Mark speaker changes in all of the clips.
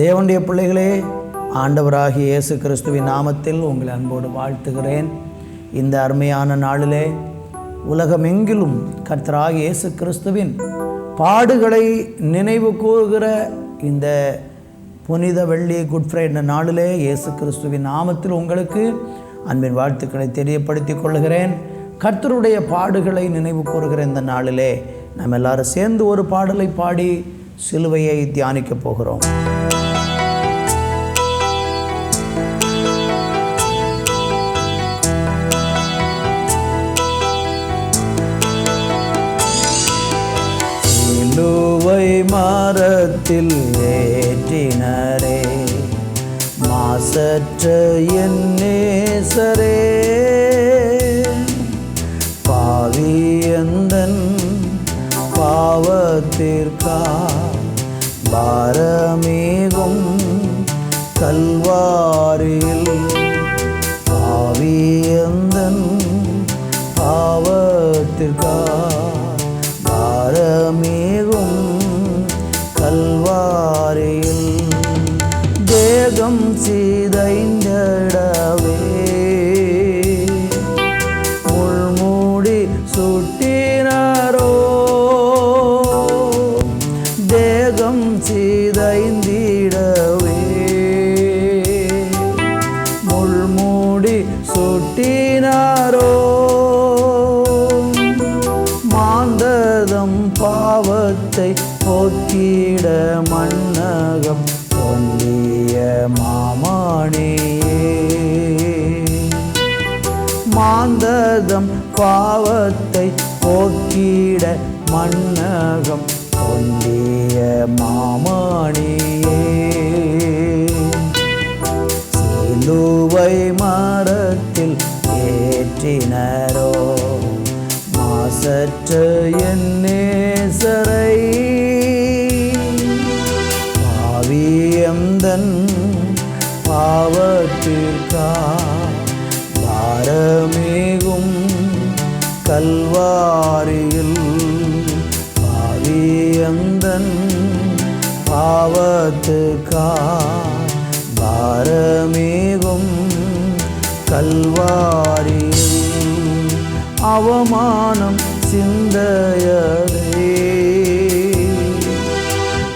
Speaker 1: தேவனுடைய பிள்ளைகளே ஆண்டவராகிய இயேசு கிறிஸ்துவின் நாமத்தில் உங்களை அன்போடு வாழ்த்துகிறேன். இந்த அருமையான நாளிலே உலகமெங்கிலும் கர்த்தராக இயேசு கிறிஸ்துவின் பாடுகளை நினைவு கூறுகிற இந்த புனித வெள்ளி குட் ஃப்ரைடே நாளிலே இயேசு கிறிஸ்துவின் நாமத்தில் உங்களுக்கு அன்பின் வாழ்த்துக்களை தெரியப்படுத்திக் கொள்கிறேன். கர்த்தருடைய பாடுகளை நினைவு கூறுகிற இந்த நாளிலே நம்ம எல்லாரும் சேர்ந்து ஒரு பாடலை பாடி சிலுவையை தியானிக்க போகிறோம். மரத்தில் ஏற்றினரே. மாசற்ற என் நேசரே. பாவியந்தன் பாவத்திற்கா? பாரமேகும் கல்வாரில். பாவியந்தன் பாவத்திற்கா? தேகம் சீதைந்தடவே முள்மூடி சுட்டினாரோ தேகம் சீதைந்திடவே முள்மூடி சுட்டினாரோ மாந்ததம் பாவத்தை போக்கிட மன்னகம் மாமணியே மாந்ததம் பாவத்தை போக்கிட மன்னகம் பொன்னிய மாமானே கல்வாரியில் பாவியந்தன் பாவத்துக்கா? பாரமேகும் கல்வாரியில் அவமானம் சிந்தையதே.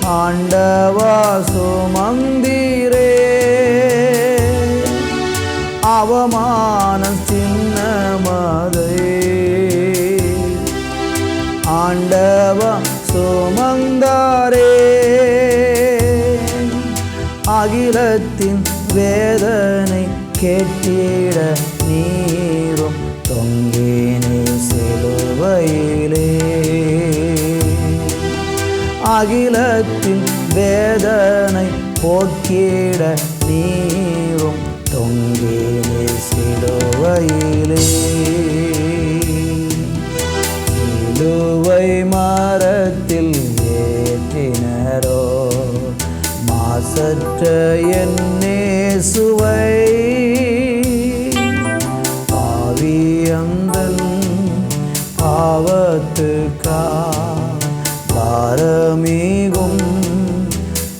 Speaker 1: ஆண்டவா சுமந்தீரே அகிலத்தின் வேதனை கேட்டிட நீரும் தொங்கினி சிலுவையிலே. அகிலத்தின் வேதனை போக்கிட நீரும் தொங்கினி சிலுவையிலே. மாசற்ற என்னே சுவை பாவியந்தன் பாவத்துக்கா பாரமீகும்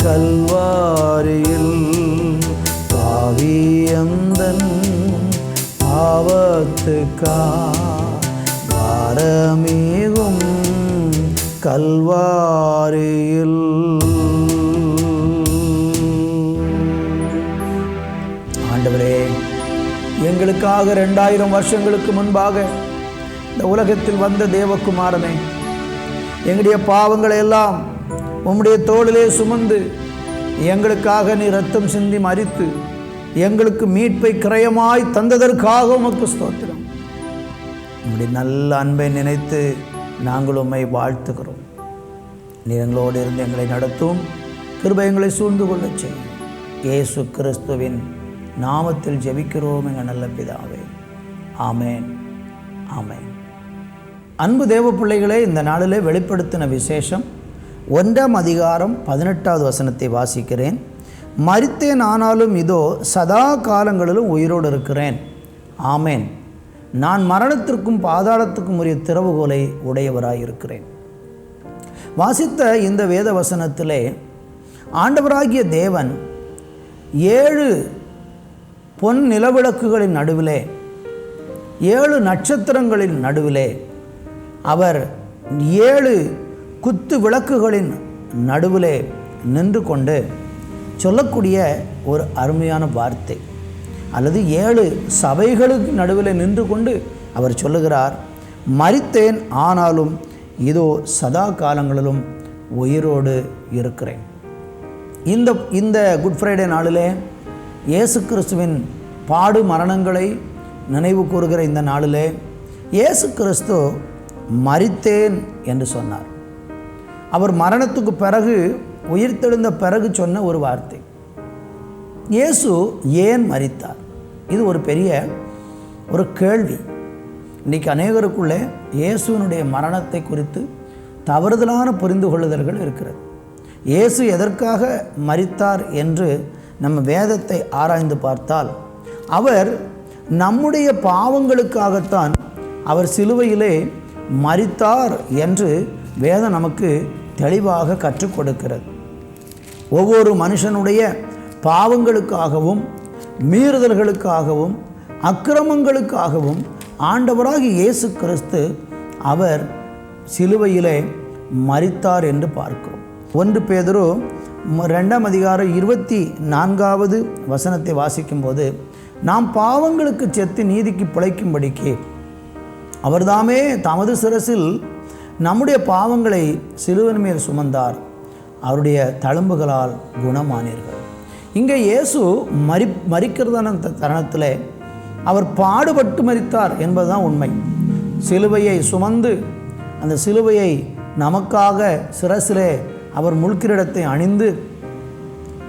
Speaker 1: கல்வாரியில். பாவியந்தன் பாவத்துக்கா பாரமீகும் கல்வாரியில். எங்களுக்காக ரெண்டாயிரம் வருஷங்களுக்கு முன்பாக இந்த உலகத்தில் வந்த தேவகுமாரனே எங்களுடைய பாவங்களை எல்லாம் உம்முடைய தோளிலே சுமந்து எங்களுக்காக நீ ரத்தம் சிந்தி மறித்து எங்களுக்கு மீட்பை கிரயமாய் தந்ததற்காக உமக்கு ஸ்தோத்திரம். உம்முடைய நல்ல அன்பை நினைத்து நாங்கள் உம்மை வாழ்த்துகிறோம். நீ எங்களோடு இருந்து எங்களை நடத்தும். கிருபை எங்களை சூழ்ந்து கொள்ளச் செய்யும். இயேசு கிறிஸ்துவின் நாமத்தில் ஜெபிக்கிறோம் எங்கள் நல்ல பிதாவே. ஆமேன். ஆமேன். அன்பு தேவ பிள்ளைகளே இந்த நாளிலே வெளிப்படுத்தின விசேஷம் ஒன்றாம் அதிகாரம் பதினெட்டாவது வசனத்தை வாசிக்கிறேன். மறித்தேன் ஆனாலும் இதோ சதா காலங்களிலும் உயிரோடு இருக்கிறேன். ஆமேன். நான் மரணத்திற்கும் பாதாளத்துக்கும் உரிய திறவுகோலை உடையவராயிருக்கிறேன். வாசித்த இந்த வேத வசனத்திலே ஆண்டவராகிய தேவன் ஏழு பொன் நிலவிளக்குகளின் நடுவிலே ஏழு நட்சத்திரங்களின் நடுவிலே அவர் ஏழு குத்து விளக்குகளின் நடுவிலே நின்று கொண்டு சொல்லக்கூடிய ஒரு அருமையான வார்த்தை. அல்லது ஏழு சபைகளுக்கு நடுவில் நின்று கொண்டு அவர் சொல்லுகிறார் மரித்தேன் ஆனாலும் இதோ சதா காலங்களிலும் உயிரோடு இருக்கிறேன். இந்த இந்த குட் ஃப்ரைடே நாளிலே இயேசு கிறிஸ்துவின் பாடு மரணங்களை நினைவு கூறுகிற இந்த நாளிலே இயேசு கிறிஸ்து மரித்தேன் என்று சொன்னார். அவர் மரணத்துக்கு பிறகு உயிர்த்தெழுந்த பிறகு சொன்ன ஒரு வார்த்தை. இயேசு ஏன் மரித்தார்? இது ஒரு பெரிய ஒரு கேள்வி. இன்றைக்கி அநேகருக்குள்ளே இயேசுவினுடைய மரணத்தை குறித்து தவறுதலான புரிந்து கொள்ளுதல்கள் இருக்கிறது. இயேசு எதற்காக மரித்தார் என்று நம்ம வேதத்தை ஆராய்ந்து பார்த்தால் அவர் நம்முடைய பாவங்களுக்காகத்தான் அவர் சிலுவையிலே மறித்தார் என்று வேதம் நமக்கு தெளிவாக கற்றுக் கொடுக்கிறது. ஒவ்வொரு மனுஷனுடைய பாவங்களுக்காகவும் மீறுதல்களுக்காகவும் அக்கிரமங்களுக்காகவும் ஆண்டவராகி இயேசு கிறிஸ்து அவர் சிலுவையிலே மறித்தார் என்று பார்க்கிறோம். ஒன்று பேதரும் ரெண்டாம் அதிகாரம் இருபத்தி நான்காவது வசனத்தை வாசிக்கும்போது நாம் பாவங்களுக்கு செத்து நீதிக்கு பிழைக்கும்படிக்கு அவர்தாமே தமது சிரசில் நம்முடைய பாவங்களை சிலுவன் மேல் சுமந்தார். அவருடைய தழும்புகளால் குணமானீர்கள். இங்கே இயேசு மறி மறிக்கிறதான அந்த தருணத்தில் அவர் பாடுபட்டு மறித்தார் என்பதுதான் உண்மை. சிலுவையை சுமந்து அந்த சிலுவையை நமக்காக சிரசிலே அவர் முள்கிரிடத்தை அணிந்து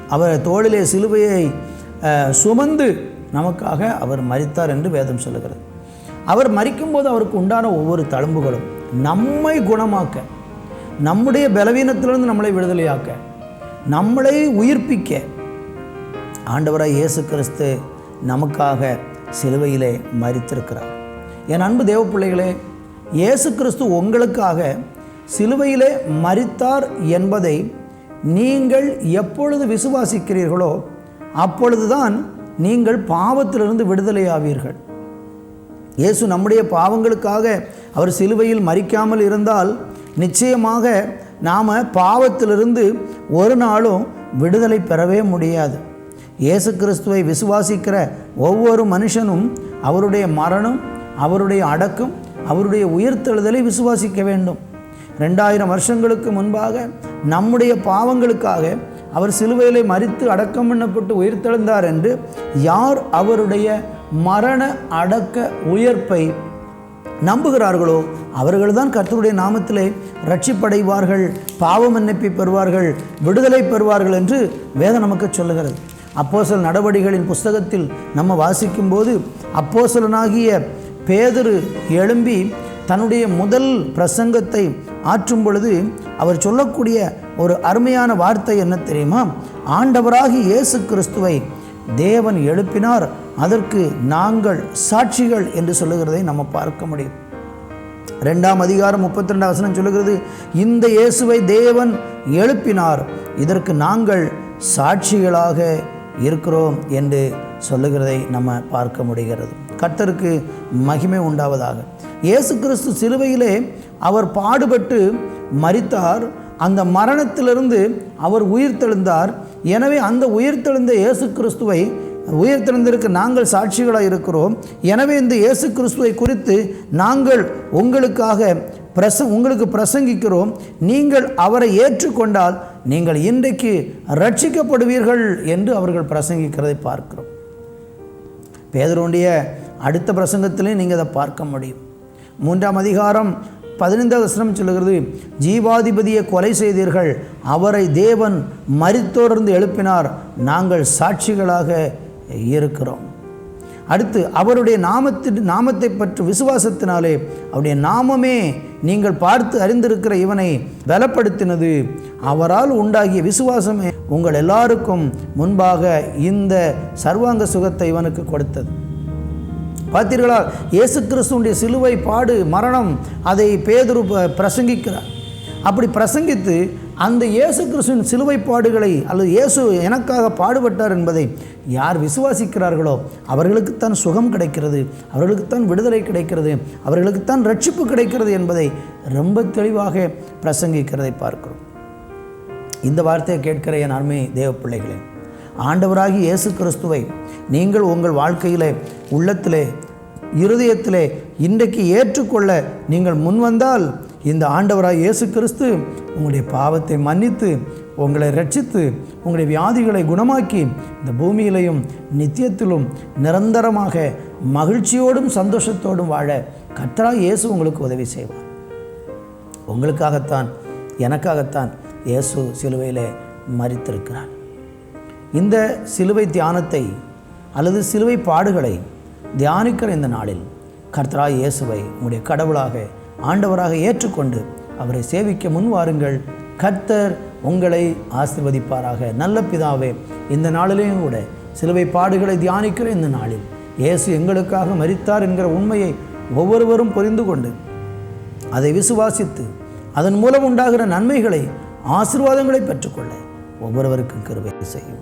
Speaker 1: அவர் தோளிலே சிலுவையை சுமந்து நமக்காக அவர் மறித்தார் என்று வேதம் சொல்லுகிறது. அவர் மறிக்கும்போது அவருக்கு உண்டான ஒவ்வொரு தழும்புகளும் நம்மை குணமாக்க நம்முடைய பலவீனத்திலிருந்து நம்மளை விடுதலையாக்க நம்மளை உயிர்ப்பிக்க ஆண்டவராக இயேசு கிறிஸ்து நமக்காக சிலுவையிலே மறித்திருக்கிறார் என் அன்பு தேவ பிள்ளைகளே இயேசு கிறிஸ்து உங்களுக்காக சிலுவையிலே மரித்தார் என்பதை நீங்கள் எப்பொழுது விசுவாசிக்கிறீர்களோ அப்பொழுதுதான் நீங்கள் பாவத்திலிருந்து விடுதலையாவீர்கள். இயேசு நம்முடைய பாவங்களுக்காக அவர் சிலுவையில் மறிக்காமல் இருந்தால் நிச்சயமாக நாம் பாவத்திலிருந்து ஒரு நாளும் விடுதலை பெறவே முடியாது. இயேசு கிறிஸ்துவை விசுவாசிக்கிற ஒவ்வொரு மனுஷனும் அவருடைய மரணம் அவருடைய அடக்கம் அவருடைய உயிர்த்தெழுதலை விசுவாசிக்க வேண்டும். ரெண்டாயிரம் வருஷங்களுக்கு முன்பாக நம்முடைய பாவங்களுக்காக அவர் சிலுவையிலே மறித்து அடக்கம் பண்ணப்பட்டு உயிர்த்தெழுந்தார் என்று யார் அவருடைய மரண அடக்க உயர்ப்பை நம்புகிறார்களோ அவர்கள்தான் கர்த்தருடைய நாமத்திலே ரட்சிப்படைவார்கள் பாவ மன்னிப்பை பெறுவார்கள் விடுதலை பெறுவார்கள் என்று வேதம் நமக்கு சொல்லுகிறது. அப்போசல் நடவடிகளின் புஸ்தகத்தில் நம்ம வாசிக்கும்போது அப்போசலனாகிய பேதரு எழும்பி தன்னுடைய முதல் பிரசங்கத்தை ஆற்றும் பொழுது அவர் சொல்லக்கூடிய ஒரு அருமையான வார்த்தை என்ன தெரியுமா? ஆண்டவராகி இயேசு கிறிஸ்துவை தேவன் எழுப்பினார் அதற்கு நாங்கள் சாட்சிகள் என்று சொல்லுகிறதை நம்ம பார்க்க முடியும். ரெண்டாம் அதிகாரம் முப்பத்தி ரெண்டாம் வசனம் சொல்லுகிறது இந்த இயேசுவை தேவன் எழுப்பினார் இதற்கு நாங்கள் சாட்சிகளாக இருக்கிறோம் என்று சொல்லுகிறதை நம்ம பார்க்க முடிகிறது. கர்த்தருக்கு மகிமை உண்டாவதாக. இயேசு கிறிஸ்து சிலுவையிலே அவர் பாடுபட்டு மறித்தார் அந்த மரணத்திலிருந்து அவர் உயிர்த்தெழுந்தார். எனவே அந்த உயிர்த்தெழுந்த இயேசு கிறிஸ்துவை உயிர்த்தெழுந்திருக்க நாங்கள் சாட்சிகளாக இருக்கிறோம். எனவே இந்த இயேசு கிறிஸ்துவை குறித்து நாங்கள் உங்களுக்காக பிரச உங்களுக்கு பிரசங்கிக்கிறோம். நீங்கள் அவரை ஏற்றுக்கொண்டால் நீங்கள் இன்றைக்கு ரட்சிக்கப்படுவீர்கள் என்று அவர்கள் பிரசங்கிக்கிறதை பார்க்கிறோம். பேதருடைய அடுத்த பிரசங்கத்திலையும் நீங்கள் அதை பார்க்க முடியும். மூன்றாம் அதிகாரம் பதினைந்தாவது வசனம் சொல்லுகிறது ஜீவாதிபதியை கொலை செய்தீர்கள் அவரை தேவன் மரித்தோர்ந்து எழுப்பினார் நாங்கள் சாட்சிகளாக இருக்கிறோம். அடுத்து அவருடைய நாமத்தின் நாமத்தை பற்றி விசுவாசத்தினாலே அவருடைய நாமமே நீங்கள் பார்த்து அறிந்திருக்கிற இவனை பலப்படுத்தினது. அவரால் உண்டாகிய விசுவாசமே உங்கள் எல்லாருக்கும் முன்பாக இந்த சர்வாங்க சுகத்தை இவனுக்கு கொடுத்தது. பார்த்தீர்களா? இயேசு கிறிஸ்துடைய சிலுவை பாடு மரணம் அதை பேதுரு பிரசங்கிக்கிறார். அப்படி பிரசங்கித்து அந்த இயேசு கிறிஸ்துவின் சிலுவை பாடுகளை அல்லது இயேசு எனக்காக பாடுபட்டார் என்பதை யார் விசுவாசிக்கிறார்களோ அவர்களுக்குத்தான் சுகம் கிடைக்கிறது அவர்களுக்குத்தான் விடுதலை கிடைக்கிறது அவர்களுக்குத்தான் ரட்சிப்பு கிடைக்கிறது என்பதை ரொம்ப தெளிவாக பிரசங்கிக்கிறதை பார்க்கிறோம். இந்த வார்த்தையை கேட்கிற என் அருமை தேவ பிள்ளைகளே ஆண்டவராகி இயேசு கிறிஸ்துவை நீங்கள் உங்கள் வாழ்க்கையிலே உள்ளத்திலே இருதயத்திலே இன்றைக்கு ஏற்றுக்கொள்ள நீங்கள் முன்வந்தால் இந்த ஆண்டவராக இயேசு கிறிஸ்து உங்களுடைய பாவத்தை மன்னித்து உங்களை ரட்சித்து உங்களுடைய வியாதிகளை குணமாக்கி இந்த பூமியிலையும் நித்தியத்திலும் நிரந்தரமாக மகிழ்ச்சியோடும் சந்தோஷத்தோடும் வாழ கத்தராக இயேசு உங்களுக்கு உதவி செய்வார். உங்களுக்காகத்தான் எனக்காகத்தான் இயேசு சிலுவையிலே மறித்திருக்கிறார் இந்த சிலுவை தியானத்தை அல்லது சிலுவை பாடுகளை தியானிக்கிற இந்த நாளில் கர்த்தராய் இயேசுவை உங்களுடைய கடவுளாக ஆண்டவராக ஏற்றுக்கொண்டு அவரை சேவிக்க முன் வாருங்கள். கர்த்தர் உங்களை ஆசிர்வதிப்பாராக. நல்ல பிதாவே இந்த நாளிலேயும் கூட சிலுவை பாடுகளை தியானிக்கிற இந்த நாளில் இயேசு எங்களுக்காக மரித்தார் என்கிற உண்மையை ஒவ்வொருவரும் புரிந்து கொண்டு அதை விசுவாசித்து அதன் மூலம் உண்டாகிற நன்மைகளை ஆசிர்வாதங்களை பெற்றுக்கொள்ள ஒவ்வொருவருக்கும் கருவை செய்யும்.